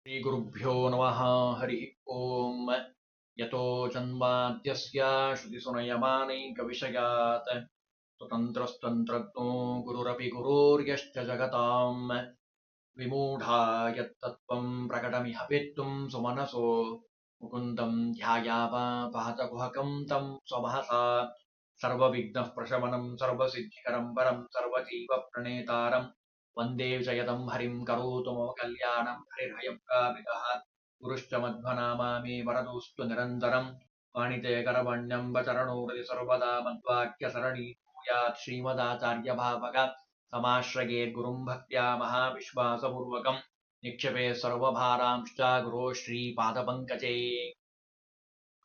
श्रीगुरुभ्यो नमः। हरिः ॐ यतो जन्माद्यस्य श्रुतिसुनयमानैकविषयात्। स्वतन्त्रस्तन्त्रज्ञो गुरुरपि गुरोर्यश्च जगताम्। विमूढा यत्तत्त्वं प्रकटमिह वेत्तुं सुमनसो। मुकुन्दं ध्यायावापहतकुहकं तं स्वमहसा। सर्वविघ्नः प्रशमनं सर्वसिद्धिकरं परं, सर्वजीवप्रणेतारम्। वन्दे जयतं हरिं करोतु मम कल्याणं हरिर्हयं कामितः गुरुश्च मध्वनामा मे वरदोऽस्तु निरन्तरं वाणिते करवण्यं वचरणो हृदि सर्वदा मद्वाक्यसरणि भूयात् श्रीमदाचार्यभावक समाश्रये गुरुं भक्त्या महाविश्वासपूर्वकं निक्षेपे ಸರ್ವಭಾರಾಂಶ್ಚ ಗುರು ಶ್ರೀಪಾದಪಂಕಜೇ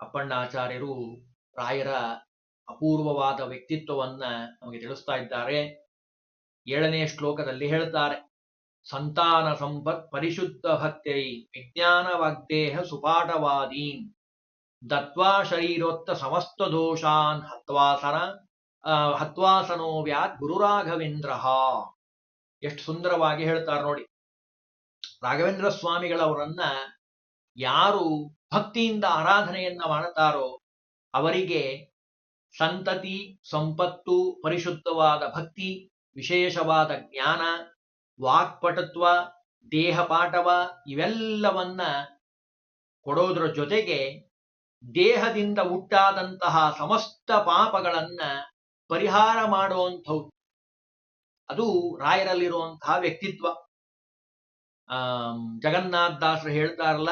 ಅಪ್ಪಣ್ಣಾಚಾರ್ಯರು ರಾಯರ ಅಪೂರ್ವವಾದ ವ್ಯಕ್ತಿತ್ವವನ್ನ ನಮಗೆ ತಿಳಿಸ್ತಾ ಇದ್ದಾರೆ ಏಳನೇ ಶ್ಲೋಕದಲ್ಲಿ ಹೇಳ್ತಾರೆ ಸಂತಾನ ಸಂಪತ್ ಪರಿಶುದ್ಧ ಭಕ್ತೈ, ವಿಜ್ಞಾನ ವಾಗ್ದೇಹ ಸುಪಾಠವಾದೀನ್ ದತ್ವಾ ಶರೀರೋತ್ತ ಸಮಸ್ತ ದೋಷಾನ್ ಹತ್ವಾಸನ ಹತ್ವಾಸನೋ ವ್ಯಾತ್ ಗುರುರಾಘವೇಂದ್ರ. ಎಷ್ಟು ಸುಂದರವಾಗಿ ಹೇಳ್ತಾರೆ ನೋಡಿ. ರಾಘವೇಂದ್ರ ಸ್ವಾಮಿಗಳವರನ್ನ ಯಾರು ಭಕ್ತಿಯಿಂದ ಆರಾಧನೆಯನ್ನ ಮಾಡುತ್ತಾರೋ ಅವರಿಗೆ ಸಂತತಿ, ಸಂಪತ್ತು, ಪರಿಶುದ್ಧವಾದ ಭಕ್ತಿ ವಿಶೇಷವಾದ ಜ್ಞಾನ, ವಾಕ್ಪಟುತ್ವ, ದೇಹಪಾಠವ ಇವೆಲ್ಲವನ್ನ ಕೊಡೋದ್ರ ಜೊತೆಗೆ ದೇಹದಿಂದ ಹುಟ್ಟಾದಂತಹ ಸಮಸ್ತ ಪಾಪಗಳನ್ನ ಪರಿಹಾರ ಮಾಡುವಂಥವು ಅದು ರಾಯರಲ್ಲಿರುವಂತಹ ವ್ಯಕ್ತಿತ್ವ. ಆ, ಜಗನ್ನಾಥ ದಾಸರು ಹೇಳ್ತಾರಲ್ಲ,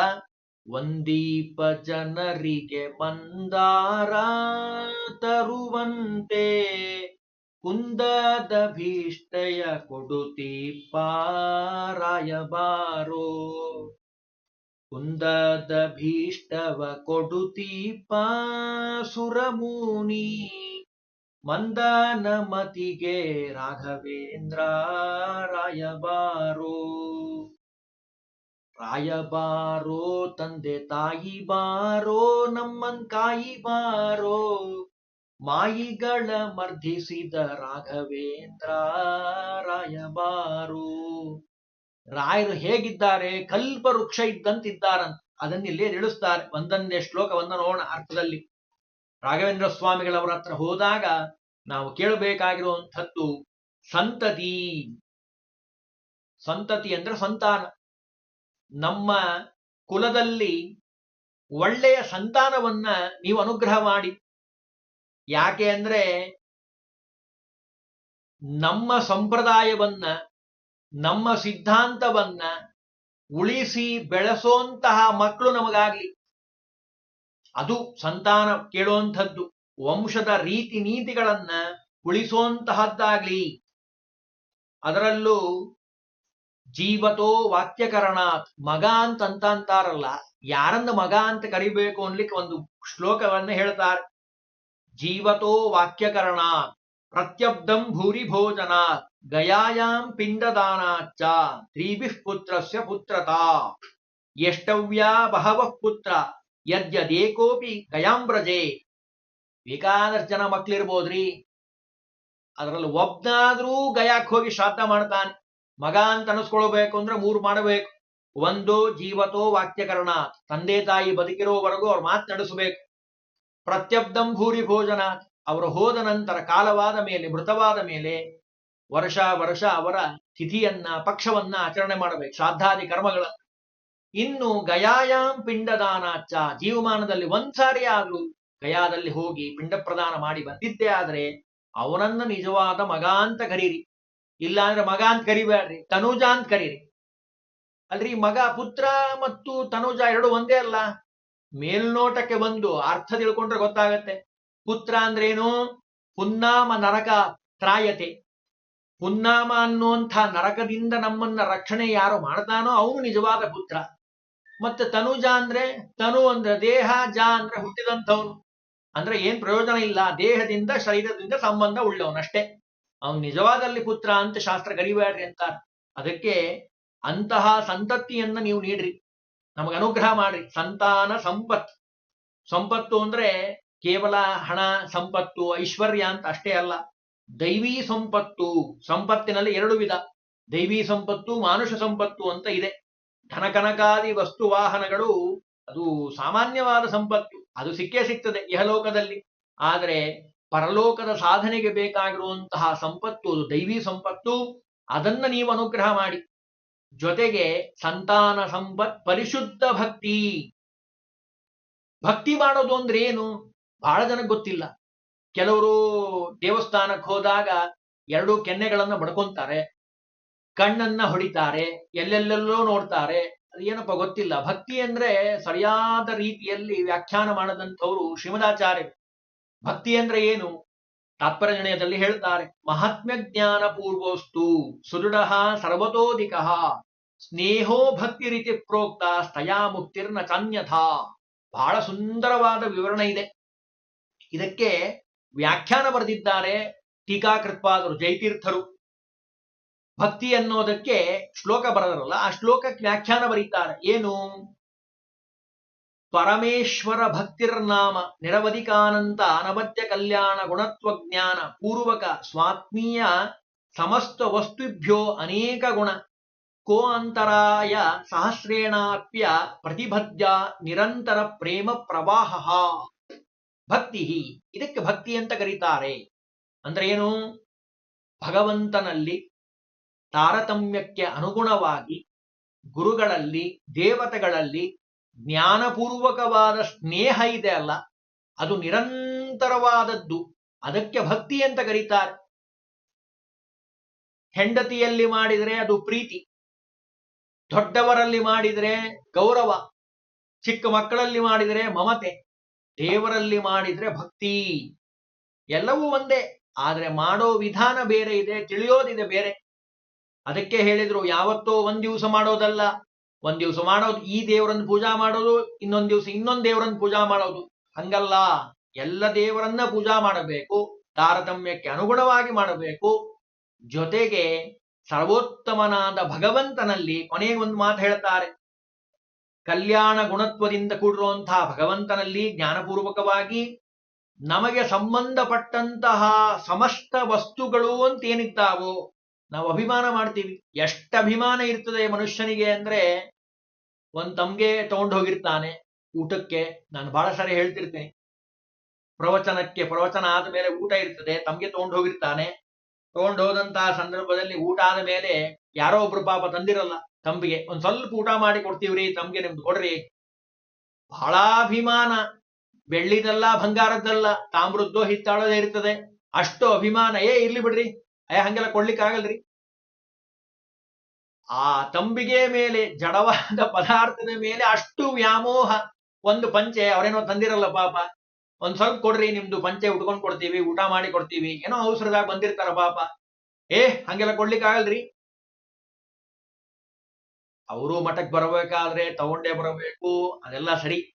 ಒಂದೀಪ ಜನರಿಗೆ ಮಂದಾರ ತರುವಂತೆ ಕುಂದದ ಭೀಷ್ಟಯ ಕೊಡುತಿ ಪಾರಾಯಬಾರೋ ಕುಂದದ ಭೀಷ್ಟವ ಕೊಡುತಿ ಸುರಮೂನಿ ಮಂದನ ಮತಿಗೆ ರಾಘವೇಂದ್ರ ರಾಯಬಾರೋ ರಾಯಬಾರೋ ತಂದೆ ತಾಯಿ ಬಾರೋ, ನಮ್ಮನ್ ಕಾಯಿ ಬಾರೋ. ಮಾಯಿಗಳ ಮರ್ಧಿಸಿದ ರಾಘವೇಂದ್ರ ರಾಯಬಾರು. ರಾಯರು ಹೇಗಿದ್ದಾರೆ? ಕಲ್ಪ ವೃಕ್ಷ ಇದ್ದಂತಿದ್ದಾರಂತ ಅದನ್ನಿಲ್ಲೇ ಇಲ್ಲೇ ತಿಳಿಸ್ತಾರೆ. ಒಂದೊಂದೇ ಶ್ಲೋಕವನ್ನ ನೋಡೋಣ ಅರ್ಥದಲ್ಲಿ. ರಾಘವೇಂದ್ರ ಸ್ವಾಮಿಗಳವರ ಹತ್ರ ಹೋದಾಗ ನಾವು ಕೇಳಬೇಕಾಗಿರುವಂಥದ್ದು ಸಂತತಿ. ಸಂತತಿ ಅಂದ್ರೆ ಸಂತಾನ. ನಮ್ಮ ಕುಲದಲ್ಲಿ ಒಳ್ಳೆಯ ಸಂತಾನವನ್ನ ನೀವು ಅನುಗ್ರಹ ಮಾಡಿ. ಯಾಕೆ ಅಂದ್ರೆ ನಮ್ಮ ಸಂಪ್ರದಾಯವನ್ನ, ನಮ್ಮ ಸಿದ್ಧಾಂತವನ್ನ ಉಳಿಸಿ ಬೆಳೆಸೋಂತಹ ಮಕ್ಕಳು ನಮಗಾಗ್ಲಿ. ಅದು ಸಂತಾನ ಕೇಳುವಂಥದ್ದು ವಂಶದ ರೀತಿ ನೀತಿಗಳನ್ನ ಉಳಿಸುವಂತಹದ್ದಾಗ್ಲಿ ಅದರಲ್ಲೂ ಜೀವತೋ ವಾಕ್ಯಕರಣಾತ್ ಮಗ ಅಂತ ಅಂತಾರಲ್ಲ ಯಾರನ್ನ ಮಗ ಅಂತ ಕರಿಬೇಕು ಅನ್ಲಿಕ್ಕೆ ಒಂದು ಶ್ಲೋಕವನ್ನ ಹೇಳ್ತಾರೆ. ಜೀವತೋ ವಾಕ್ಯಕರಣ ಪ್ರತ್ಯಬ್ಧಂ ಭೂರಿ ಭೋಜನ ಗಯಾಯಾಂ ಪಿಂಡದಾನಾಚ್ಚ, ತ್ರೀಭಿಃ ಪುತ್ರಸ್ಯ ಪುತ್ರತಾ. ಎಷ್ಟವ್ಯಾ ಬಹವಃ ಪುತ್ರ, ಯದ್ಯದೇಕೋಪಿ ಗಯಾಂಬ್ರಜೆ. ಬೇಕಾದಷ್ಟು ಜನ ಮಕ್ಳಿರ್ಬೋದ್ರಿ? ಅದರಲ್ಲಿ ಒಬ್ನಾದ್ರೂ ಗಯಾಕ್ ಹೋಗಿ ಶ್ರಾದ್ದ ಮಾಡ್ತಾನೆ. ಮಗ ಅಂತ ಅನಿಸ್ಕೊಳ್ಬೇಕು ಅಂದ್ರೆ ಮೂರು ಮಾಡಬೇಕು. ಒಂದು ಜೀವತೋ ವಾಕ್ಯಕರಣ ತಂದೆ ತಾಯಿ ಬದುಕಿರೋವರೆಗೂ ಅವ್ರ ಮಾತು ನಡೆಸಬೇಕು. ಪ್ರತ್ಯಬ್ಧಂ ಭೂರಿ ಭೋಜನ. ಅವರು ಹೋದ ನಂತರ ಕಾಲವಾದ ಮೇಲೆ, ಮೃತವಾದ ಮೇಲೆ ವರ್ಷ ವರ್ಷ ಅವರ ತಿಥಿಯನ್ನ, ಪಕ್ಷವನ್ನ ಆಚರಣೆ ಮಾಡಬೇಕು, ಶ್ರಾದ್ದಾದಿ ಕರ್ಮಗಳನ್ನ. ಇನ್ನು ಗಯಾಯಾಂ ಪಿಂಡದಾನಾಚ ಜೀವಮಾನದಲ್ಲಿ ಒಂದ್ಸಾರಿ ಆದ್ರೂ ಗಯಾದಲ್ಲಿ ಹೋಗಿ ಪಿಂಡ ಪ್ರದಾನ ಮಾಡಿ ಬಂದಿದ್ದೇ ಆದ್ರೆ ಅವನನ್ನ ನಿಜವಾದ ಮಗ ಅಂತ ಕರೀರಿ. ಇಲ್ಲ ಅಂದ್ರೆ ಮಗ ಅಂತ ಕರಿಬೇಡ್ರಿ ತನುಜ ಅಂತ ಕರೀರಿ. ಅಲ್ರಿ ಮಗ ಪುತ್ರ ಮತ್ತು ತನುಜ ಎರಡು ಒಂದೇ ಅಲ್ಲ. ಮೇಲ್ನೋಟಕ್ಕೆ ಬಂದು ಅರ್ಥ ತಿಳ್ಕೊಂಡ್ರೆ ಗೊತ್ತಾಗತ್ತೆ. ಪುತ್ರ ಅಂದ್ರೇನು? ಪುನ್ನಾಮ ನರಕ ತ್ರಾಯತೆ. ಪುನ್ನಾಮ ಅನ್ನುವಂಥ ನರಕದಿಂದ ನಮ್ಮನ್ನ ರಕ್ಷಣೆ ಯಾರು ಮಾಡ್ತಾನೋ ಅವನು ನಿಜವಾದ ಪುತ್ರ. ಮತ್ತೆ ತನುಜ ಅಂದ್ರೆ, ತನು ಅಂದ್ರೆ ದೇಹ, ಜ ಅಂದ್ರೆ ಹುಟ್ಟಿದಂಥವನು. ಅಂದ್ರೆ ಏನ್ ಪ್ರಯೋಜನ ಇಲ್ಲ, ದೇಹದಿಂದ, ಶರೀರದಿಂದ ಸಂಬಂಧ ಉಳ್ಳವನಷ್ಟೇ ಅವನು ನಿಜವಾದಲ್ಲಿ ಪುತ್ರ ಅಂತ ಶಾಸ್ತ್ರ ಕರಿಬೇಡ್ರಿ ಅಂತಾರೆ. ಅದಕ್ಕೆ ಅಂತಹ ಸಂತತಿಯನ್ನ ನೀವು ನೀಡ್ರಿ. ನಮಗೆ ಅನುಗ್ರಹ ಮಾಡ್ರಿ ಸಂತಾನ ಸಂಪತ್ ಸಂಪತ್ತು ಅಂದ್ರೆ ಕೇವಲ ಹಣ, ಸಂಪತ್ತು, ಐಶ್ವರ್ಯ ಅಂತ ಅಷ್ಟೇ ಅಲ್ಲ. ದೈವಿ ಸಂಪತ್ತು, ಸಂಪತ್ತಿನಲ್ಲಿ ಎರಡು ವಿಧ. ದೈವಿ ಸಂಪತ್ತು, ಮಾನುಷ ಸಂಪತ್ತು ಅಂತ ಇದೆ. ಧನಕನಕಾದಿ ವಸ್ತು ವಾಹನಗಳು ಅದು ಸಾಮಾನ್ಯವಾದ ಸಂಪತ್ತು. ಅದು ಸಿಕ್ಕೇ ಸಿಗ್ತದೆ ಇಹಲೋಕದಲ್ಲಿ. ಆದರೆ ಪರಲೋಕದ ಸಾಧನೆಗೆ ಬೇಕಾಗಿರುವಂತಹ ಸಂಪತ್ತು ಅದು ದೈವಿ ಸಂಪತ್ತು. ಅದನ್ನ ನೀವು ಅನುಗ್ರಹ ಮಾಡಿ. ಜೊತೆಗೆ ಸಂತಾನ ಸಂಪತ್ ಪರಿಶುದ್ಧ ಭಕ್ತಿ. ಭಕ್ತಿ ಮಾಡೋದು ಅಂದ್ರೆ ಏನು? ಬಹಳ ಜನಕ್ಕೆ ಗೊತ್ತಿಲ್ಲ. ಕೆಲವರು ದೇವಸ್ಥಾನಕ್ಕೆ ಹೋದಾಗ ಎರಡು ಕೆನ್ನೆಗಳನ್ನ ಬಡ್ಕೊಂತಾರೆ ಕಣ್ಣನ್ನ ಹೊಡಿತಾರೆ, ಎಲ್ಲೆಲ್ಲೆಲ್ಲೋ ನೋಡ್ತಾರೆ. ಅದೇನಪ್ಪ ಗೊತ್ತಿಲ್ಲ. ಭಕ್ತಿ ಅಂದ್ರೆ ಸರಿಯಾದ ರೀತಿಯಲ್ಲಿ ವ್ಯಾಖ್ಯಾನ ಮಾಡದಂಥವ್ರು ಶ್ರೀಮದಾಚಾರ್ಯರು. ಭಕ್ತಿ ಅಂದ್ರೆ ಏನು? ತಾತ್ಪರ್ಯ ನಿರ್ಣಯದಲ್ಲಿ ಹೇಳ್ತಾರೆ ಮಹಾತ್ಮ್ಯ ಜ್ಞಾನ ಪೂರ್ವೋಸ್ತು ಸುದೃಢ ಸರ್ವತೋಧಿಕ ಸ್ನೇಹೋ ಭಕ್ತಿ ರೀತಿ ಪ್ರೋಕ್ತ ಸ್ಥಯಾ ಮುಕ್ತಿರ್ನ ಚಾನ್ಯಥಾ ಬಹಳ ಸುಂದರವಾದ ವಿವರಣೆ ಇದೆ. ಇದಕ್ಕೆ ವ್ಯಾಖ್ಯಾನ ಬರೆದಿದ್ದಾರೆ ಟೀಕಾಕೃತ್ಪಾದರು ಜೈತೀರ್ಥರು. ಭಕ್ತಿ ಅನ್ನೋದಕ್ಕೆ ಶ್ಲೋಕ ಬರೆದರಲ್ಲ, ಆ ಶ್ಲೋಕಕ್ಕೆ ವ್ಯಾಖ್ಯಾನ ಬರೀತಾರೆ. ಏನು? ಪರಮೇಶ್ವರ ಭಕ್ತಿರ್ನಾಮ, ನಿರವಧಿಕಾನಂತ ಅನವತ್ಯ ಕಲ್ಯಾಣ ಗುಣತ್ವ ಜ್ಞಾನ ಪೂರ್ವಕ ಸ್ವಾತ್ಮೀಯ ಸಮಸ್ತ ವಸ್ತುಭ್ಯೋ ಅನೇಕ ಗುಣ. ಕೋ ಅಂತರಾಯ ಸಹಸ್ರೇಣಾಪ್ಯ ಪ್ರತಿಭದ್ಯ ನಿರಂತರ ಪ್ರೇಮ ಪ್ರವಾಹ. ಭಕ್ತಿ ಇದಕ್ಕೆ ಭಕ್ತಿ ಅಂತ ಕರೀತಾರೆ. ಅಂದ್ರೆ ಏನು? ಭಗವಂತನಲ್ಲಿ ತಾರತಮ್ಯಕ್ಕೆ ಅನುಗುಣವಾಗಿ ಗುರುಗಳಲ್ಲಿ, ದೇವತೆಗಳಲ್ಲಿ ಜ್ಞಾನಪೂರ್ವಕವಾದ ಸ್ನೇಹ ಇದೆ ಅಲ್ಲ, ಅದು ನಿರಂತರವಾದದ್ದು. ಅದಕ್ಕೆ ಭಕ್ತಿ ಅಂತ ಕರೀತಾರೆ. ಹೆಂಡತಿಯಲ್ಲಿ ಮಾಡಿದರೆ ಅದು ಪ್ರೀತಿ, ದೊಡ್ಡವರಲ್ಲಿ ಮಾಡಿದರೆ ಗೌರವ, ಚಿಕ್ಕ ಮಕ್ಕಳಲ್ಲಿ ಮಾಡಿದರೆ ಮಮತೆ, ದೇವರಲ್ಲಿ ಮಾಡಿದರೆ ಭಕ್ತಿ. ಎಲ್ಲವೂ ಒಂದೇ, ಆದರೆ ಮಾಡೋ ವಿಧಾನ ಬೇರೆ ಇದೆ, ತಿಳಿಯೋದಿದೆ ಬೇರೆ. ಅದಕ್ಕೆ ಹೇಳಿದ್ರು, ಯಾವತ್ತೋ ಒಂದ್ ದಿವಸ ಮಾಡೋದಲ್ಲ. ಒಂದ್ ದಿವಸ ಮಾಡೋದು, ಈ ದೇವರನ್ನ ಪೂಜಾ ಮಾಡೋದು, ಇನ್ನೊಂದ್ ದಿವಸ ಇನ್ನೊಂದ್ ದೇವರನ್ನ ಪೂಜಾ ಮಾಡೋದು. ಹಂಗಲ್ಲ. ಎಲ್ಲ ದೇವರನ್ನ ಪೂಜಾ ಮಾಡಬೇಕು, ತಾರತಮ್ಯಕ್ಕೆ ಅನುಗುಣವಾಗಿ ಮಾಡಬೇಕು. ಜೊತೆಗೆ ಸರ್ವೋತ್ತಮನಾದ ಭಗವಂತನಲ್ಲಿ ಕೊನೆಗೆ ಒಂದು ಮಾತು ಹೇಳ್ತಾರೆ. ಕಲ್ಯಾಣ ಗುಣತ್ವದಿಂದ ಕೂಡಿರುವಂತಹ ಭಗವಂತನಲ್ಲಿ ಜ್ಞಾನಪೂರ್ವಕವಾಗಿ ನಮಗೆ ಸಂಬಂಧಪಟ್ಟಂತಹ ಸಮಸ್ತ ವಸ್ತುಗಳು ಅಂತ ಏನಿದ್ದಾವೋ, ನಾವು ಅಭಿಮಾನ ಮಾಡ್ತೀವಿ. ಎಷ್ಟು ಅಭಿಮಾನ ಇರ್ತದೆ ಮನುಷ್ಯನಿಗೆ ಅಂದ್ರೆ ಒಂದ್ ತಮ್ಗೆ ತಗೊಂಡು ಹೋಗಿರ್ತಾನೆ ಊಟಕ್ಕೆ. ನಾನು ಬಹಳ ಸಾರಿ ಹೇಳ್ತಿರ್ತೇನೆ. ಪ್ರವಚನಕ್ಕೆ, ಪ್ರವಚನ ಆದ ಮೇಲೆ ಊಟ ಇರ್ತದೆ, ತಮ್ಗೆ ತಗೊಂಡು ಹೋಗಿರ್ತಾನೆ. ತಗೊಂಡು ಹೋದಂತಹ ಸಂದರ್ಭದಲ್ಲಿ ಊಟ ಆದ ಮೇಲೆ ಯಾರೋ ಒಬ್ರು ಪಾಪ ತಂದಿರಲ್ಲ ತಂಬಿಗೆ ಒಂದ್ ಸ್ವಲ್ಪ ಊಟ ಮಾಡಿ ಕೊಡ್ತೀವ್ರಿ ತಮ್ಗೆ ನಿಮ್ದು. ಕೊಡ್ರಿ ಬಹಳ ಅಭಿಮಾನ. ಬೆಳ್ಳಿದಲ್ಲ ಬಂಗಾರದ್ದಲ್ಲ, ತಾಮ್ರದ್ದೋ ಹಿತ್ತಾಳದೇ ಇರ್ತದೆ. ಅಷ್ಟು ಅಭಿಮಾನ. ಏ, ಇರ್ಲಿ ಬಿಡ್ರಿ. ಅಯ್ಯ, ಹಂಗೆಲ್ಲ ಕೊಡ್ಲಿಕ್ಕೆ ಆಗಲ್ರಿ ಆ ತಂಬಿಗೆ ಮೇಲೆ, ಜಡವಾದ ಪದಾರ್ಥದ ಮೇಲೆ ಅಷ್ಟು ವ್ಯಾಮೋಹ. ಒಂದು ಪಂಚೆ, ಅವರೇನೋ ತಂದಿರಲ್ಲ ಪಾಪ. ಒಂದ್ ಸ್ವಲ್ಪ ಕೊಡ್ರಿ, ನಿಮ್ದು ಪಂಚೆ ಉಟ್ಕೊಂಡ್ ಕೊಡ್ತೀವಿ, ಊಟ ಮಾಡಿ ಕೊಡ್ತೀವಿ. ಏನೋ ಅವಸರದಾಗ ಬಂದಿರ್ತಾರ ಪಾಪ. ಏ, ಹಂಗೆಲ್ಲ ಕೊಡ್ಲಿಕ್ಕೆ ಆಗಲ್ರಿ? ಅವರು ಮಠಕ್ ಬರಬೇಕಾದ್ರೆ ತಗೊಂಡೇ ಬರಬೇಕು. ಅದೆಲ್ಲ ಸರಿ.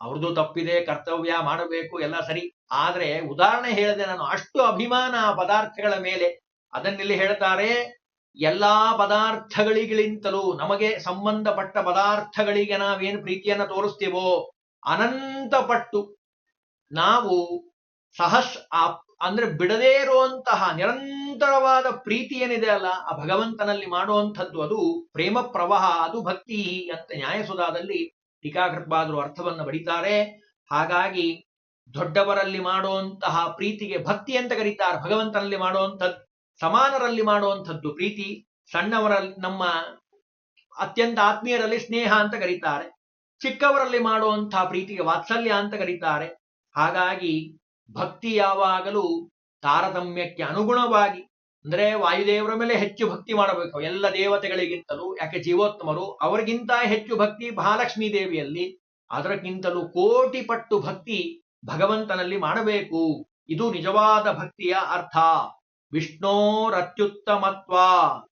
ಅವ್ರದ್ದು ತಪ್ಪಿದೆ, ಕರ್ತವ್ಯ ಮಾಡಬೇಕು, ಎಲ್ಲ ಸರಿ. ಆದ್ರೆ ಉದಾಹರಣೆ ಹೇಳಿದೆ ನಾನು, ಅಷ್ಟು ಅಭಿಮಾನ ಪದಾರ್ಥಗಳ ಮೇಲೆ. ಅದನ್ನೆಲ್ಲಿ ಹೇಳ್ತಾರೆ ಎಲ್ಲಾ ಪದಾರ್ಥಗಳಿಗಿಂತಲೂ ನಮಗೆ ಸಂಬಂಧಪಟ್ಟ ಪದಾರ್ಥಗಳಿಗೆ ನಾವೇನು ಪ್ರೀತಿಯನ್ನ ತೋರಿಸ್ತೀವೋ ಅನಂತ ಪಟ್ಟು ನಾವು ಸಹಸ್ ಅಂದ್ರೆ ಬಿಡದೇ ಇರುವಂತಹ ನಿರಂತರವಾದ ಪ್ರೀತಿ ಏನಿದೆ ಅಲ್ಲ, ಆ ಭಗವಂತನಲ್ಲಿ ಮಾಡುವಂಥದ್ದು ಅದು ಪ್ರೇಮ ಪ್ರವಾಹ, ಅದು ಭಕ್ತಿ ಅಂತ ನ್ಯಾಯಸುಧಾದಲ್ಲಿ ಟೀಕಾಕೃತ್ಪಾದರು ಅರ್ಥವನ್ನು ಬಡಿತಾರೆ ಹಾಗಾಗಿ ದೊಡ್ಡವರಲ್ಲಿ ಮಾಡುವಂತಹ ಪ್ರೀತಿಗೆ ಭಕ್ತಿ ಅಂತ ಕರೀತಾರೆ, ಭಗವಂತನಲ್ಲಿ ಮಾಡುವಂಥದ್ದು. ಸಮಾನರಲ್ಲಿ ಮಾಡುವಂಥದ್ದು ಪ್ರೀತಿ, ಸಣ್ಣವರಲ್ಲಿ ನಮ್ಮ ಅತ್ಯಂತ ಆತ್ಮೀಯರಲ್ಲಿ ಸ್ನೇಹ ಅಂತ ಕರೀತಾರೆ, ಚಿಕ್ಕವರಲ್ಲಿ ಮಾಡುವಂತಹ ಪ್ರೀತಿಗೆ ವಾತ್ಸಲ್ಯ ಅಂತ ಕರೀತಾರೆ. ಹಾಗಾಗಿ ಭಕ್ತಿ ಯಾವಾಗಲೂ ತಾರತಮ್ಯಕ್ಕೆ ಅನುಗುಣವಾಗಿ, ಅಂದ್ರೆ ವಾಯುದೇವರ ಮೇಲೆ ಹೆಚ್ಚು ಭಕ್ತಿ ಮಾಡಬೇಕು. ಎಲ್ಲ ದೇವತೆಗಳಿಗಿಂತಲೂ, ಯಾಕೆ ಜೀವೋತ್ತಮರು, ಅವರಿಗಿಂತ ಹೆಚ್ಚು ಭಕ್ತಿ ಮಹಾಲಕ್ಷ್ಮೀ ದೇವಿಯಲ್ಲಿ, ಅದಕ್ಕಿಂತಲೂ ಕೋಟಿ ಪಟ್ಟು ಭಕ್ತಿ ಭಗವಂತನಲ್ಲಿ ಮಾಡಬೇಕು. ಇದು ನಿಜವಾದ ಭಕ್ತಿಯ ಅರ್ಥ. ವಿಷ್ಣೋರತ್ಯುತ್ತಮತ್ವ.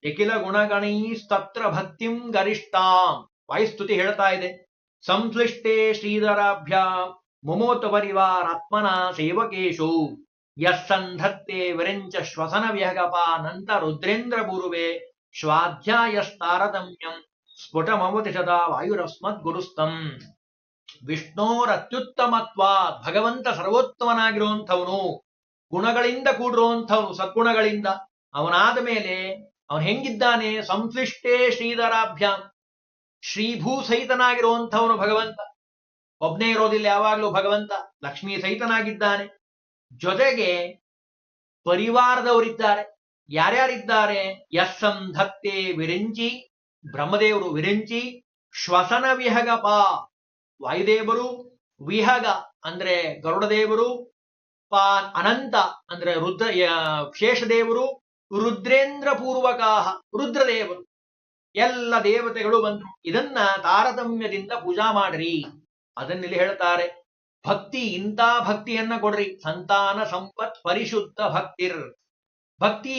ಯಕಿಲ ಗುಣಗಣೈಸ್ತತ್ರ ಭಕ್ತಿಂ ಗರಿಷ್ಠಾಂ. ವಾಯುಸ್ತುತಿ ಹೇಳ್ತಾ ಇದೆ. ಸಂಶ್ಲಿಷ್ಟೇ ಶ್ರೀಧರಾಭ್ಯ ಮುಮೋತ ಪರಿವಾರಾತ್ಮನ ಸೇವಕೇಶು. ಯಸ್ಸಂಧತ್ತೆ ವಿರಂಚ ಶ್ವಸನ ವ್ಯಹಗಪಾನಂತ ರುದ್ರೇಂದ್ರ ಸ್ವಾಧ್ಯಾಯ ಶ್ವಾಧ್ಯಾಯಸ್ತಾರತಮ್ಯಂ ಸ್ಫುಟಮವತಿ ಸದಾ ವಾಯುರಸ್ಮತ್ ಗುರುಸ್ತಂ. ವಿಷ್ಣೋರತ್ಯುತ್ತಮತ್ವ ಭಗವಂತ ಸರ್ವೋತ್ತಮನಾಗಿರುವಂಥವನು. ಗುಣಗಳಿಂದ ಕೂಡಿರುವಂಥವನು, ಸದ್ಗುಣಗಳಿಂದ. ಅವನಾದ ಮೇಲೆ ಅವನು ಹೆಂಗಿದ್ದಾನೆ? ಸಂಶ್ಲಿಷ್ಟೇ ಶ್ರೀಧರಾಭ್ಯಾಂ. ಶ್ರೀಭೂ ಸಹಿತನಾಗಿರುವಂಥವನು ಭಗವಂತ. ಒಬ್ನೇ ಇರೋದಿಲ್ಲ ಯಾವಾಗಲೂ ಭಗವಂತ. ಲಕ್ಷ್ಮೀ ಸಹಿತನಾಗಿದ್ದಾನೆ. ಜೊತೆಗೆ ಪರಿವಾರದವರಿದ್ದಾರೆ. ಯಾರ್ಯಾರಿದ್ದಾರೆ? ಯಸ್ಸಂ ಧತ್ತೆ ವಿರಿಂಚಿ, ಬ್ರಹ್ಮದೇವರು ವಿರಿಂಚಿ, ಶ್ವಸನ ವಿಹಗ ಪಾ ವಾಯುದೇವರು ವಿಹಗ, ಅಂದ್ರೆ ಗರುಡದೇವರು ಪಾ ಅನಂತ ಅಂದ್ರೆ ರುದ್ರ ಶೇಷದೇವರು ರುದ್ರೇಂದ್ರ ಪೂರ್ವಕಾಹ ರುದ್ರದೇವರು. ಎಲ್ಲ ದೇವತೆಗಳು ಬಂದ್ರು. ಇದನ್ನ ತಾರತಮ್ಯದಿಂದ ಪೂಜಾ ಮಾಡ್ರಿ. ಅದನ್ನಿಲ್ಲಿ ಹೇಳ್ತಾರೆ, ಭಕ್ತಿ, ಇಂಥ ಭಕ್ತಿಯನ್ನ ಕೊಡ್ರಿ. ಸಂತಾನ ಸಂಪತ್ ಪರಿಶುದ್ಧ ಭಕ್ತಿರ್. ಭಕ್ತಿ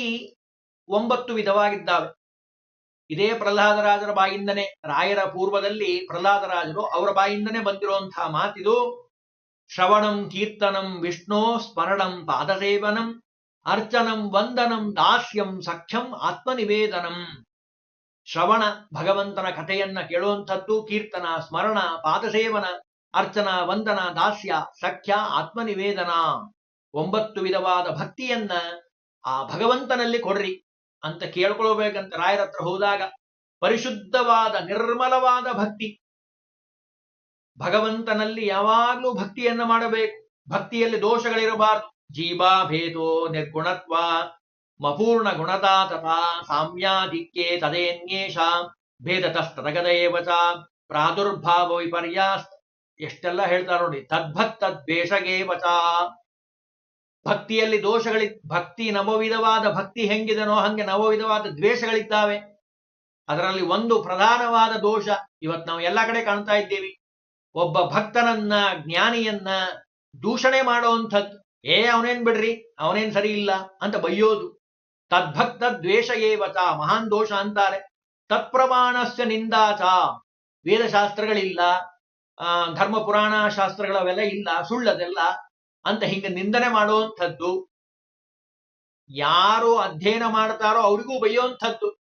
ಒಂಬತ್ತು ವಿಧವಾಗಿದ್ದಾವೆ. ಇದೇ ಪ್ರಹ್ಲಾದರಾಜರ ಬಾಯಿಂದನೇ ರಾಯರ ಪೂರ್ವದಲ್ಲಿ ಪ್ರಹ್ಲಾದರಾಜರು ಅವರ ಬಾಯಿಂದನೇ ಬಂದಿರುವಂತಹ ಮಾತಿದು ಶ್ರವಣಂ, ಕೀರ್ತನಂ, ವಿಷ್ಣೋ ಸ್ಮರಣಂ, ಪಾದಸೇವನಂ, ಅರ್ಚನಂ, ವಂದನಂ, ದಾಸ್ಯಂ, ಸಖ್ಯಂ, ಆತ್ಮನಿವೇದನಂ. ಶ್ರವಣ, ಭಗವಂತನ ಕಥೆಯನ್ನ ಕೇಳುವಂಥದ್ದು ಕೀರ್ತನ, ಸ್ಮರಣ, ಪಾದಸೇವನ, ಅರ್ಚನ, ವಂದನ, ದಾಸ್ಯ, ಸಖ್ಯ, ಆತ್ಮನಿವೇದನ. ಒಂಬತ್ತು ವಿಧವಾದ ಭಕ್ತಿಯನ್ನ ಆ ಭಗವಂತನಲ್ಲಿ ಕೊಡ್ರಿ ಅಂತ ಕೇಳ್ಕೊಳ್ಬೇಕಂತ ರಾಯರತ್ರ ಹೋದಾಗ ಪರಿಶುದ್ಧವಾದ ನಿರ್ಮಲವಾದ ಭಕ್ತಿ. ಭಗವಂತನಲ್ಲಿ ಯಾವಾಗಲೂ ಭಕ್ತಿಯನ್ನ ಮಾಡಬೇಕು. ಭಕ್ತಿಯಲ್ಲಿ ದೋಷಗಳಿರಬಾರದು. ಜೀವಾ ಭೇದೋ ನಿರ್ಗುಣತ್ವ ಮಪೂರ್ಣ ಗುಣತಾ ತಥಾ ಸಾಮ್ಯಾಧಿಕ್ಯೆ ತದೇನ್ಯೇಷ. ಭೇದತಸ್ತದಗದೇವ ಚ ಪ್ರಾದುರ್ಭಾವ ವಿಪರ್ಯಾಸ್ ಎಷ್ಟೆಲ್ಲ ಹೇಳ್ತಾರೆ ನೋಡಿ, ತದ್ಭಕ್ತ ದ್ವೇಷಗೇವ ಚ. ಭಕ್ತಿಯಲ್ಲಿ ದೋಷಗಳಿ ಭಕ್ತಿ ನವವಿಧವಾದ ಭಕ್ತಿ ಹೆಂಗಿದನೋ ಹಂಗೆ ನವವಿಧವಾದ ದ್ವೇಷಗಳಿದ್ದಾವೆ. ಅದರಲ್ಲಿ ಒಂದು ಪ್ರಧಾನವಾದ ದೋಷ, ಇವತ್ತು ನಾವು ಎಲ್ಲ ಕಡೆ ಕಾಣ್ತಾ ಇದ್ದೀವಿ. ಒಬ್ಬ ಭಕ್ತನನ್ನ, ಜ್ಞಾನಿಯನ್ನ ದೂಷಣೆ ಮಾಡುವಂಥದ್ದು ಏ, ಅವನೇನ್ ಬಿಡ್ರಿ? ಅವನೇನ್ ಸರಿ ಇಲ್ಲ? ಅಂತ ಬೈಯೋದು. ತದ್ಭಕ್ತ ದ್ವೇಷ ಏವಚ ಮಹಾನ್ ದೋಷ ಅಂತಾರೆ. ತತ್ಪ್ರಮಾಣಸ್ಯ ನಿಂದಾಚ ವೇದಶಾಸ್ತ್ರಗಳಿಲ್ಲ. ಆ ಧರ್ಮ ಪುರಾಣ ಶಾಸ್ತ್ರಗಳವೆಲ್ಲ ಇಲ್ಲ, ಸುಳ್ಳದೆಲ್ಲ ಅಂತ ಹಿಂಗೆ ನಿಂದನೆ ಮಾಡುವಂಥದ್ದು. ಯಾರು ಅಧ್ಯಯನ ಮಾಡ್ತಾರೋ ಅವರಿಗೂ ಬೈಯೋಂಥದ್ದು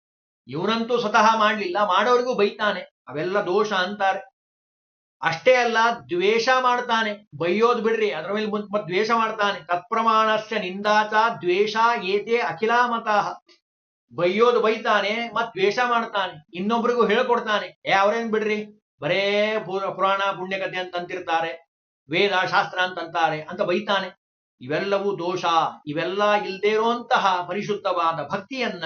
ಇವನಂತೂ ಸ್ವತಃ ಮಾಡ್ಲಿಲ್ಲ, ಮಾಡೋರಿಗೂ ಬೈತಾನೆ. ಅವೆಲ್ಲ ದೋಷ ಅಂತಾರೆ. ಅಷ್ಟೇ ಅಲ್ಲ, ದ್ವೇಷ ಮಾಡ್ತಾನೆ. ಬೈಯೋದು ಬಿಡ್ರಿ ಅದರ ಮೇಲೆ ಮುಂದೆ ಮತ್ ದ್ವೇಷ ಮಾಡ್ತಾನೆ. ತತ್ಪ್ರಮಾಣಸ್ಯ ನಿಂದಾಚ ದ್ವೇಷ ಏತೆ ಅಖಿಲಾಮತಃ ಬೈಯೋದು ಬೈತಾನೆ, ಮತ್ ದ್ವೇಷ ಮಾಡ್ತಾನೆ. ಇನ್ನೊಬ್ರಿಗೂ ಹೇಳ್ಕೊಡ್ತಾನೆ, ಏ, ಅವ್ರೇನ್ ಬಿಡ್ರಿ? ಬರೇ ಪುರ ಪುರಾಣ ಪುಣ್ಯಕಥೆ ಅಂತ ಅಂತಿರ್ತಾರೆ ವೇದ ಶಾಸ್ತ್ರ ಅಂತಂತಾರೆ ಅಂತ ಬೈತಾನೆ. ಇವೆಲ್ಲವೂ ದೋಷ. ಇವೆಲ್ಲ ಇಲ್ದೇ ಇರುವಂತಹ ಪರಿಶುದ್ಧವಾದ ಭಕ್ತಿಯನ್ನ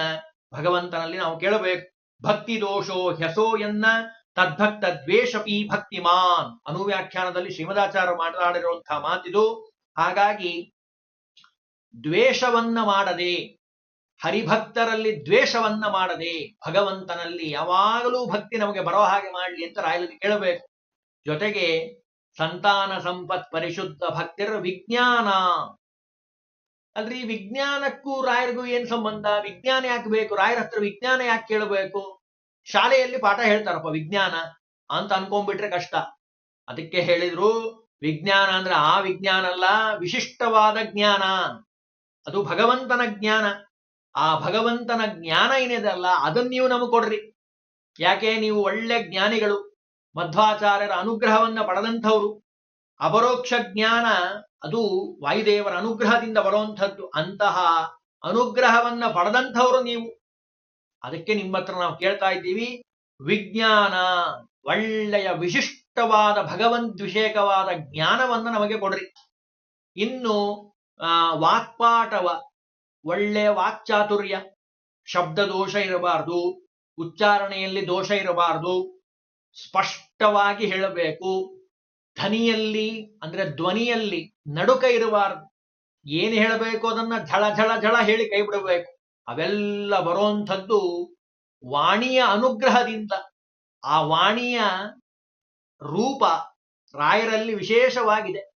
ಭಗವಂತನಲ್ಲಿ ನಾವು ಕೇಳಬೇಕು. ಭಕ್ತಿ ದೋಷೋ ಹೆಸೋ ಎನ್ನ ತದ್ಭಕ್ತ ದ್ವೇಷಪಿ ಭಕ್ತಿಮಾನ್. ಅನುವ್ಯಾಖ್ಯಾನದಲ್ಲಿ ಶ್ರೀಮದಾಚಾರ್ಯ ಮಾತನಾಡಿರುವಂತಹ ಮಾತಿದು. ಹಾಗಾಗಿ ದ್ವೇಷವನ್ನ ಮಾಡದೆ, ಹರಿಭಕ್ತರಲ್ಲಿ ದ್ವೇಷವನ್ನ ಮಾಡದೆ, ಭಗವಂತನಲ್ಲಿ ಯಾವಾಗಲೂ ಭಕ್ತಿ ನಮಗೆ ಬರೋ ಹಾಗೆ ಮಾಡಲಿ ಅಂತ ರಾಯಲಿ ಕೇಳಬೇಕು. ಜೊತೆಗೆ ಸಂತಾನ ಸಂಪತ್ ಪರಿಶುದ್ಧ ಭಕ್ತಿರ ವಿಜ್ಞಾನ. ಅಲ್ರಿ ವಿಜ್ಞಾನಕ್ಕೂ ರಾಯರಿಗೂ ಏನ್ ಸಂಬಂಧ? ವಿಜ್ಞಾನ ಯಾಕೆ ಬೇಕು? ರಾಯರ ಹತ್ರ ವಿಜ್ಞಾನ ಯಾಕೆ ಕೇಳಬೇಕು? ಶಾಲೆಯಲ್ಲಿ ಪಾಠ ಹೇಳ್ತಾರಪ್ಪ, ವಿಜ್ಞಾನ ಅಂತ ಅನ್ಕೊಂಡ್ಬಿಟ್ರೆ ಕಷ್ಟ. ಅದಕ್ಕೆ ಹೇಳಿದ್ರು, ವಿಜ್ಞಾನ ಅಂದ್ರೆ ಆ ವಿಜ್ಞಾನ ಅಲ್ಲ, ವಿಶಿಷ್ಟವಾದ ಜ್ಞಾನ. ಅದು ಭಗವಂತನ ಜ್ಞಾನ. ಆ ಭಗವಂತನ ಜ್ಞಾನ ಏನಿದಲ್ಲ ಅದನ್ನ ನೀವು ನಮಗೆ ಕೊಡ್ರಿ. ಯಾಕೆ? ನೀವು ಒಳ್ಳೆ ಜ್ಞಾನಿಗಳು. ಮಧ್ವಾಚಾರ್ಯರ ಅನುಗ್ರಹವನ್ನ ಪಡೆದಂಥವ್ರು. ಅಪರೋಕ್ಷ ಜ್ಞಾನ, ಅದು ವಾಯುದೇವರ ಅನುಗ್ರಹದಿಂದ ಬರುವಂಥದ್ದು. ಅಂತಹ ಅನುಗ್ರಹವನ್ನ ಪಡೆದಂಥವ್ರು ನೀವು. ಅದಕ್ಕೆ ನಿಮ್ಮ ಹತ್ರ ನಾವು ಕೇಳ್ತಾ ಇದ್ದೀವಿ, ವಿಜ್ಞಾನ ಒಳ್ಳೆಯ ವಿಶಿಷ್ಟವಾದ ಭಗವಂದ್ವಿಷೇಕವಾದ ಜ್ಞಾನವನ್ನ ನಮಗೆ ಕೊಡ್ರಿ. ಇನ್ನು, ಆ ವಾಕ್ಪಾಟವ ಒಳ್ಳೆಯ ವಾಕ್ಚಾತುರ್ಯ ಶಬ್ದ ದೋಷ ಇರಬಾರ್ದು, ಉಚ್ಚಾರಣೆಯಲ್ಲಿ ದೋಷ ಇರಬಾರ್ದು, ಸ್ಪಷ್ಟವಾಗಿ ಹೇಳಬೇಕು, ಧ್ವನಿಯಲ್ಲಿ, ಅಂದ್ರೆ ಧ್ವನಿಯಲ್ಲಿ ನಡುಕ ಇರಬಾರ್ದು, ಏನು ಹೇಳಬೇಕು ಅದನ್ನ ಝಳ ಝಳ ಝಳ ಹೇಳಿ ಕೈ ಬಿಡಬೇಕು. ಅವೆಲ್ಲ ಬರುವಂಥದ್ದು ವಾಣಿಯ ಅನುಗ್ರಹದಿಂದ. ಆ ವಾಣಿಯ ರೂಪ ರಾಯರಲ್ಲಿ ವಿಶೇಷವಾಗಿದೆ.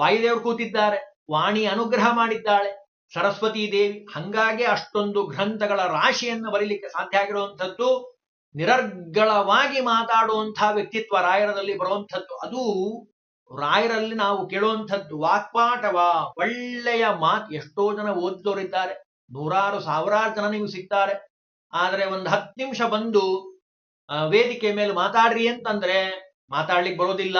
ವಾಯುದೇವರು ಕೂತಿದ್ದಾರೆ, ವಾಣಿ ಅನುಗ್ರಹ ಮಾಡಿದ್ದಾಳೆ, ಸರಸ್ವತಿ ದೇವಿ. ಹಂಗಾಗಿ ಅಷ್ಟೊಂದು ಗ್ರಂಥಗಳ ರಾಶಿಯನ್ನು ಬರೀಲಿಕ್ಕೆ ಸಾಧ್ಯ ಆಗಿರುವಂಥದ್ದು ನಿರರ್ಗಳವಾಗಿ ಮಾತಾಡುವಂತಹ ವ್ಯಕ್ತಿತ್ವ ರಾಯರದಲ್ಲಿ ಬರುವಂಥದ್ದು. ಅದು ರಾಯರಲ್ಲಿ ನಾವು ಕೇಳುವಂಥದ್ದು ವಾಕ್ಪಾಟವ ಒಳ್ಳೆಯ ಮಾತು. ಎಷ್ಟೋ ಜನ ಓದಿದವರಿದ್ದಾರೆ. ನೂರಾರು ಸಾವಿರಾರು ಜನ ನೀವು ಸಿಗ್ತಾರೆ. ಆದ್ರೆ ಒಂದು ಹತ್ತು ನಿಮಿಷ ಬಂದು ವೇದಿಕೆ ಮೇಲೆ ಮಾತಾಡ್ರಿ ಅಂತಂದ್ರೆ ಮಾತಾಡ್ಲಿಕ್ಕೆ ಬರೋದಿಲ್ಲ.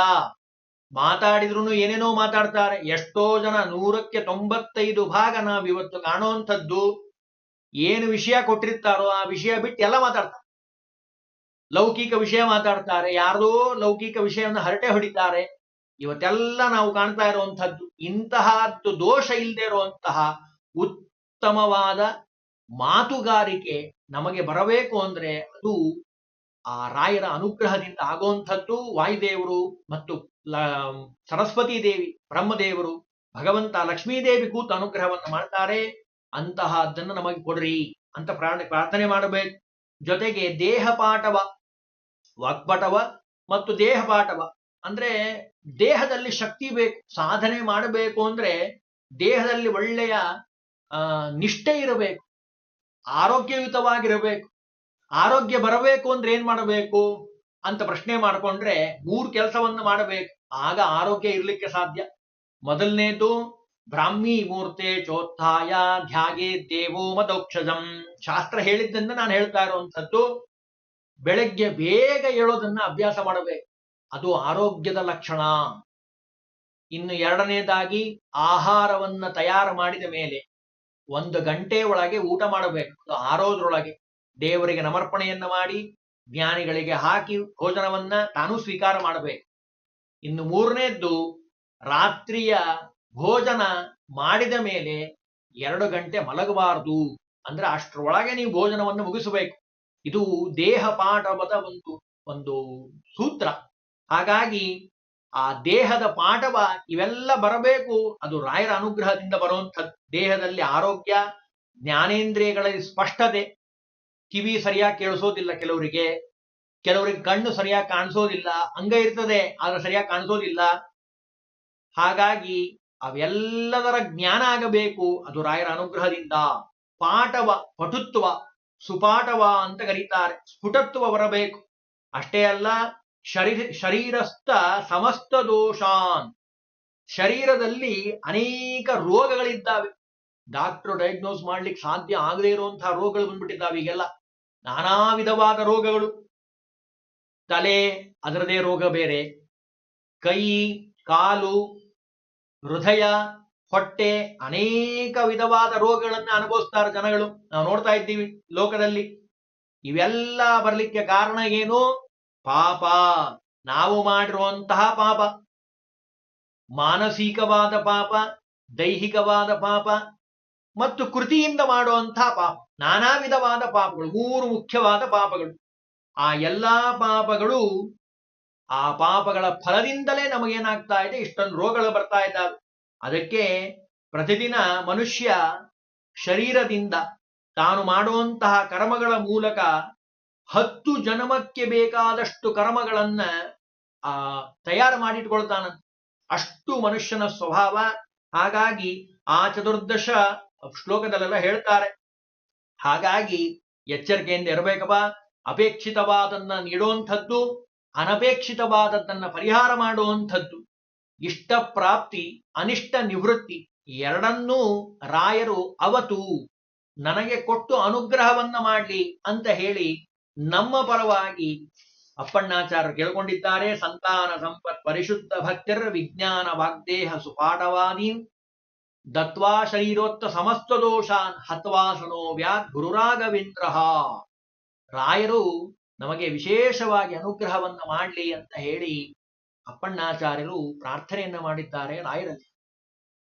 ಮಾತಾಡಿದ್ರು ಏನೇನೋ ಮಾತಾಡ್ತಾರೆ. ಎಷ್ಟೋ ಜನ ನೂರಕ್ಕೆ ತೊಂಬತ್ತೈದು ಭಾಗ ನಾವು ಇವತ್ತು ಕಾಣುವಂಥದ್ದು ಏನು ವಿಷಯ ಕೊಟ್ಟಿರ್ತಾರೋ ಆ ವಿಷಯ ಬಿಟ್ಟು ಎಲ್ಲ ಮಾತಾಡ್ತಾರೆ. ಲೌಕಿಕ ವಿಷಯ ಮಾತಾಡ್ತಾರೆ. ಯಾರ್ದೋ ಲೌಕಿಕ ವಿಷಯವನ್ನು ಹರಟೆ ಹೊಡಿತಾರೆ. ಇವತ್ತೆಲ್ಲ ನಾವು ಕಾಣ್ತಾ ಇರುವಂತಹದ್ದು ಇಂತಹದ್ದು ದೋಷ ಇಲ್ಲದೆ ಇರುವಂತಹ ಉತ್ತಮವಾದ ಮಾತುಗಾರಿಕೆ ನಮಗೆ ಬರಬೇಕು ಅಂದ್ರೆ ಅದು ಆ ರಾಯರ ಅನುಗ್ರಹದಿಂದ ಆಗುವಂಥದ್ದು. ವಾಯುದೇವರು ಮತ್ತು ಸರಸ್ವತಿ ದೇವಿ, ಬ್ರಹ್ಮದೇವರು, ಭಗವಂತ ಲಕ್ಷ್ಮೀದೇವಿ ಕೂತು ಅನುಗ್ರಹವನ್ನು ಮಾಡ್ತಾರೆ. ಅಂತಹದ್ದನ್ನು ನಮಗೆ ಕೊಡ್ರಿ ಅಂತ ಪ್ರಾರ್ಥನೆ ಮಾಡಬೇಕು. ಜೊತೆಗೆ ದೇಹ ಪಾಠವ ವಾಕ್ಪಟವ ಮತ್ತು ದೇಹ ಪಾಠವ ಅಂದ್ರೆ ದೇಹದಲ್ಲಿ ಶಕ್ತಿ ಬೇಕು, ಸಾಧನೆ ಮಾಡಬೇಕು ಅಂದ್ರೆ ದೇಹದಲ್ಲಿ ಒಳ್ಳೆಯ ನಿಷ್ಠೆ ಇರಬೇಕು, ಆರೋಗ್ಯಯುತವಾಗಿರಬೇಕು, ಆರೋಗ್ಯ ಬರಬೇಕು ಅಂದ್ರೆ ಏನ್ ಮಾಡಬೇಕು ಅಂತ ಪ್ರಶ್ನೆ ಮಾಡ್ಕೊಂಡ್ರೆ ಮೂರು ಕೆಲಸವನ್ನು ಮಾಡಬೇಕು, ಆಗ ಆರೋಗ್ಯ ಇರ್ಲಿಕ್ಕೆ ಸಾಧ್ಯ. ಮೊದಲನೇದು, ಬ್ರಾಹ್ಮಿ ಮೂರ್ತೆ ಚೋತ್ಥಾಯ ಧ್ಯಾಗೆ ದೇವೋ ಮದೋಕ್ಷಜಂ. ಶಾಸ್ತ್ರ ಹೇಳಿದ್ದನ್ನ ನಾನು ಹೇಳ್ತಾ ಇರುವಂತದ್ದು ಬೆಳಗ್ಗೆ ಬೇಗ ಹೇಳೋದನ್ನ ಅಭ್ಯಾಸ ಮಾಡಬೇಕು. ಅದು ಆರೋಗ್ಯದ ಲಕ್ಷಣ. ಇನ್ನು ಎರಡನೇದಾಗಿ, ಆಹಾರವನ್ನ ತಯಾರು ಮಾಡಿದ ಮೇಲೆ ಒಂದು ಗಂಟೆ ಒಳಗೆ ಊಟ ಮಾಡಬೇಕು. ಆರೋದ್ರೊಳಗೆ ದೇವರಿಗೆ ನಮರ್ಪಣೆಯನ್ನು ಮಾಡಿ, ಜ್ಞಾನಿಗಳಿಗೆ ಹಾಕಿ ಭೋಜನವನ್ನ ತಾನೂ ಸ್ವೀಕಾರ ಮಾಡಬೇಕು. ಇನ್ನು ಮೂರನೇದ್ದು, ರಾತ್ರಿಯ ಭೋಜನ ಮಾಡಿದ ಮೇಲೆ ಎರಡು ಗಂಟೆ ಮಲಗಬಾರದು. ಅಂದ್ರೆ ಅಷ್ಟರೊಳಗೆ ನೀವು ಭೋಜನವನ್ನು ಮುಗಿಸಬೇಕು. ಇದು ದೇಹ ಪಾಠವದ ಒಂದು ಒಂದು ಸೂತ್ರ. ಹಾಗಾಗಿ ಆ ದೇಹದ ಪಾಠವ ಇವೆಲ್ಲ ಬರಬೇಕು. ಅದು ರಾಯರ ಅನುಗ್ರಹದಿಂದ ಬರುವಂಥದ್ದು. ದೇಹದಲ್ಲಿ ಆರೋಗ್ಯ ಜ್ಞಾನೇಂದ್ರಿಯಗಳಲ್ಲಿ ಸ್ಪಷ್ಟತೆ, ಕಿವಿ ಸರಿಯಾಗಿ ಕೇಳಿಸೋದಿಲ್ಲ ಕೆಲವರಿಗೆ. ಕೆಲವರಿಗೆ ಕಣ್ಣು ಸರಿಯಾಗಿ ಕಾಣಿಸೋದಿಲ್ಲ. ಅಂಗ ಇರ್ತದೆ, ಆದ್ರೆ ಸರಿಯಾಗಿ ಕಾಣಿಸೋದಿಲ್ಲ. ಹಾಗಾಗಿ ಅವೆಲ್ಲದರ ಜ್ಞಾನ ಆಗಬೇಕು. ಅದು ರಾಯರ ಅನುಗ್ರಹದಿಂದ. ಪಾಠವ, ಪಟುತ್ವ, ಸುಪಾಠವ ಅಂತ ಕರೀತಾರೆ. ಸ್ಫುಟತ್ವ ಬರಬೇಕು. ಅಷ್ಟೇ ಅಲ್ಲ ಶರೀರ, ಶರೀರಸ್ಥ ಸಮಸ್ತ ದೋಷಾನ್. ಶರೀರದಲ್ಲಿ ಅನೇಕ ರೋಗಗಳಿದ್ದಾವೆ. ಡಾಕ್ಟರ್ ಡಯಾಗ್ನೋಸ್ ಮಾಡ್ಲಿಕ್ಕೆ ಸಾಧ್ಯ ಆಗದೇ ಇರುವಂತಹ ರೋಗಗಳು ಬಂದ್ಬಿಟ್ಟಿದ್ದಾವೆ ಈಗೆಲ್ಲ. ನಾನಾ ವಿಧವಾದ ರೋಗಗಳು. ತಲೆ, ಅದರದೇ ರೋಗ ಬೇರೆ. ಕೈ, ಕಾಲು, ಹೃದಯ, ಹೊಟ್ಟೆ, ಅನೇಕ ವಿಧವಾದ ರೋಗಗಳನ್ನ ಅನುಭವಿಸ್ತಾರೆ ಜನಗಳು. ನಾವು ನೋಡ್ತಾ ಇದ್ದೀವಿ ಲೋಕದಲ್ಲಿ. ಇವೆಲ್ಲ ಬರ್ಲಿಕ್ಕೆ ಕಾರಣ ಏನು? ಪಾಪ, ನಾವು ಮಾಡಿರುವಂತಹ ಪಾಪ. ಮಾನಸಿಕವಾದ ಪಾಪ, ದೈಹಿಕವಾದ ಪಾಪ, ಮತ್ತು ಕೃತಿಯಿಂದ ಮಾಡುವಂತಹ ಪಾಪ. ನಾನಾ ವಿಧವಾದ ಪಾಪಗಳು, ಮೂರು ಮುಖ್ಯವಾದ ಪಾಪಗಳು. ಆ ಎಲ್ಲಾ ಪಾಪಗಳು, ಆ ಪಾಪಗಳ ಫಲದಿಂದಲೇ ನಮಗೇನಾಗ್ತಾ ಇದೆ, ಇಷ್ಟೊಂದು ರೋಗಗಳು ಬರ್ತಾ ಇದ್ದಾವೆ. ಅದಕ್ಕೆ ಪ್ರತಿದಿನ ಮನುಷ್ಯ ಶರೀರದಿಂದ ತಾನು ಮಾಡುವಂತಹ ಕರ್ಮಗಳ ಮೂಲಕ ಹತ್ತು ಜನ್ಮಕ್ಕೆ ಬೇಕಾದಷ್ಟು ಕರ್ಮಗಳನ್ನ, ಆ, ತಯಾರು ಮಾಡಿಟ್ಕೊಳ್ತಾನ ಅಷ್ಟು ಮನುಷ್ಯನ ಸ್ವಭಾವ. ಹಾಗಾಗಿ ಆ ಚತುರ್ದಶ ಶ್ಲೋಕದಲ್ಲೆಲ್ಲ ಹೇಳ್ತಾರೆ. ಹಾಗಾಗಿ ಎಚ್ಚರಿಕೆಯಿಂದ ಇರಬೇಕಪ್ಪ. ಅಪೇಕ್ಷಿತವಾದನ್ನ ನೀಡುವಂಥದ್ದು ಅನಪೇಕ್ಷಿತವಾದದ್ದನ್ನ ಪರಿಹಾರ ಮಾಡುವಂಥದ್ದು ಇಷ್ಟ ಪ್ರಾಪ್ತಿ, ಅನಿಷ್ಟ ನಿವೃತ್ತಿ, ಎರಡನ್ನೂ ರಾಯರು ಅವತು ನನಗೆ ಕೊಟ್ಟು ಅನುಗ್ರಹವನ್ನ ಮಾಡಲಿ ಅಂತ ಹೇಳಿ ನಮ್ಮ ಪರವಾಗಿ ಅಪ್ಪಣ್ಣಾಚಾರ್ಯರು ಕೇಳ್ಕೊಂಡಿದ್ದಾರೆ. ಸಂತಾನ ಸಂಪತ್ ಪರಿಶುದ್ಧ ಭಕ್ತಿರ್, ವಿಜ್ಞಾನ ವಾಗ್ದೇಹ ಸುಪಾಠವಾದೀನ್ ದತ್ವಾ ಶರೀರೋತ್ತ ಸಮಸ್ತ ದೋಷಾನ್ ಹತ್ವಾಸನೋ ವ್ಯಾತ್ ಗುರುರಾಘವೇಂದ್ರ. ರಾಯರು ನಮಗೆ ವಿಶೇಷವಾಗಿ ಅನುಗ್ರಹವನ್ನ ಮಾಡಲಿ ಅಂತ ಹೇಳಿ ಅಪ್ಪಣ್ಣಾಚಾರ್ಯರು ಪ್ರಾರ್ಥನೆಯನ್ನ ಮಾಡಿದ್ದಾರೆ ರಾಯರಲ್ಲಿ.